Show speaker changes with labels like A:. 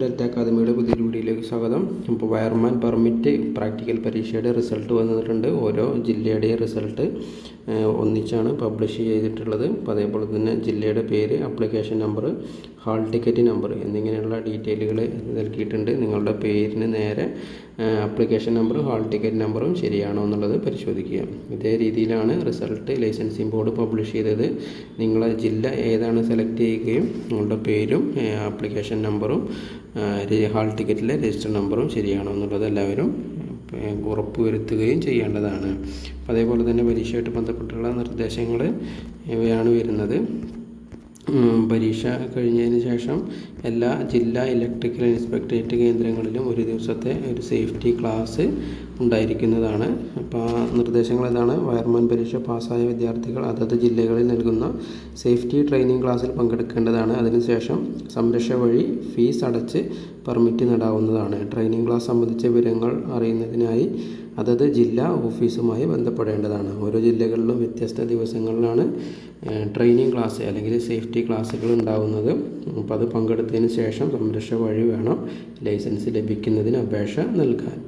A: Delta അക്കാദമിയുടെ പുതിയൊരു വീഡിയോയിലേക്ക് സ്വാഗതം. ഇപ്പോൾ വയർമാൻ പെർമിറ്റ് പ്രാക്ടിക്കൽ പരീക്ഷയുടെ റിസൾട്ട് വന്നിട്ടുണ്ട്. ഓരോ ജില്ലയുടെയും റിസൾട്ട് ഒന്നിച്ചാണ് പബ്ലിഷ് ചെയ്തിട്ടുള്ളത്. അപ്പോൾ അതേപോലെ തന്നെ ജില്ലയുടെ പേര് application number hall ticket number എന്നിങ്ങനെയുള്ള ഡീറ്റെയിലുകൾ നൽകിയിട്ടുണ്ട്. നിങ്ങളുടെ പേരിന് നേരെ അപ്ലിക്കേഷൻ നമ്പറും ഹാൾ ടിക്കറ്റ് നമ്പറും ശരിയാണോ എന്നുള്ളത് പരിശോധിക്കുക. ഇതേ രീതിയിലാണ് റിസൾട്ട് ലൈസൻസിംഗ് ബോർഡ് പബ്ലിഷ് ചെയ്തത്. നിങ്ങളെ ജില്ല ഏതാണ് സെലക്ട് ചെയ്യുകയും നിങ്ങളുടെ പേരും അപ്ലിക്കേഷൻ നമ്പറും ഹാൾ ടിക്കറ്റിലെ രജിസ്റ്റർ നമ്പറും ശരിയാണോ എന്നുള്ളത് എല്ലാവരും ഉറപ്പ് വരുത്തുകയും ചെയ്യേണ്ടതാണ്. അതേപോലെ തന്നെ പരീക്ഷയായിട്ട് ബന്ധപ്പെട്ടുള്ള നിർദ്ദേശങ്ങൾ ഇവയാണ് വരുന്നത്. പരീക്ഷ കഴിഞ്ഞതിന് ശേഷം എല്ലാ ജില്ലാ ഇലക്ട്രിക്കൽ ഇൻസ്പെക്ടറേറ്റ് കേന്ദ്രങ്ങളിലും ഒരു ദിവസത്തെ ഒരു സേഫ്റ്റി ക്ലാസ് ഉണ്ടായിരിക്കുന്നതാണ്. അപ്പോൾ ആ നിർദ്ദേശങ്ങൾ ഏതാണ്? വയർമാൻ പരീക്ഷ പാസ്സായ വിദ്യാർത്ഥികൾ അതത് ജില്ലകളിൽ നൽകുന്ന സേഫ്റ്റി ട്രെയിനിങ് ക്ലാസ്സിൽ പങ്കെടുക്കേണ്ടതാണ്. അതിനുശേഷം സംരക്ഷ വഴി ഫീസ് അടച്ച് പെർമിറ്റ് നേടാവുന്നതാണ്. ട്രെയിനിങ് ക്ലാസ് സംബന്ധിച്ച വിവരങ്ങൾ അറിയുന്നതിനായി അതത് ജില്ലാ ഓഫീസുമായി ബന്ധപ്പെടേണ്ടതാണ്. ഓരോ ജില്ലകളിലും വ്യത്യസ്ത ദിവസങ്ങളിലാണ് ട്രെയിനിങ് ക്ലാസ് അല്ലെങ്കിൽ സേഫ്റ്റി ക്ലാസ്സുകൾ ഉണ്ടാകുന്നത് അപ്പോൾ അത് പങ്കെടുത്തതിന് ശേഷം സംരക്ഷ വഴി വേണം ലൈസൻസ് ലഭിക്കുന്നതിന് അപേക്ഷ നൽകാൻ.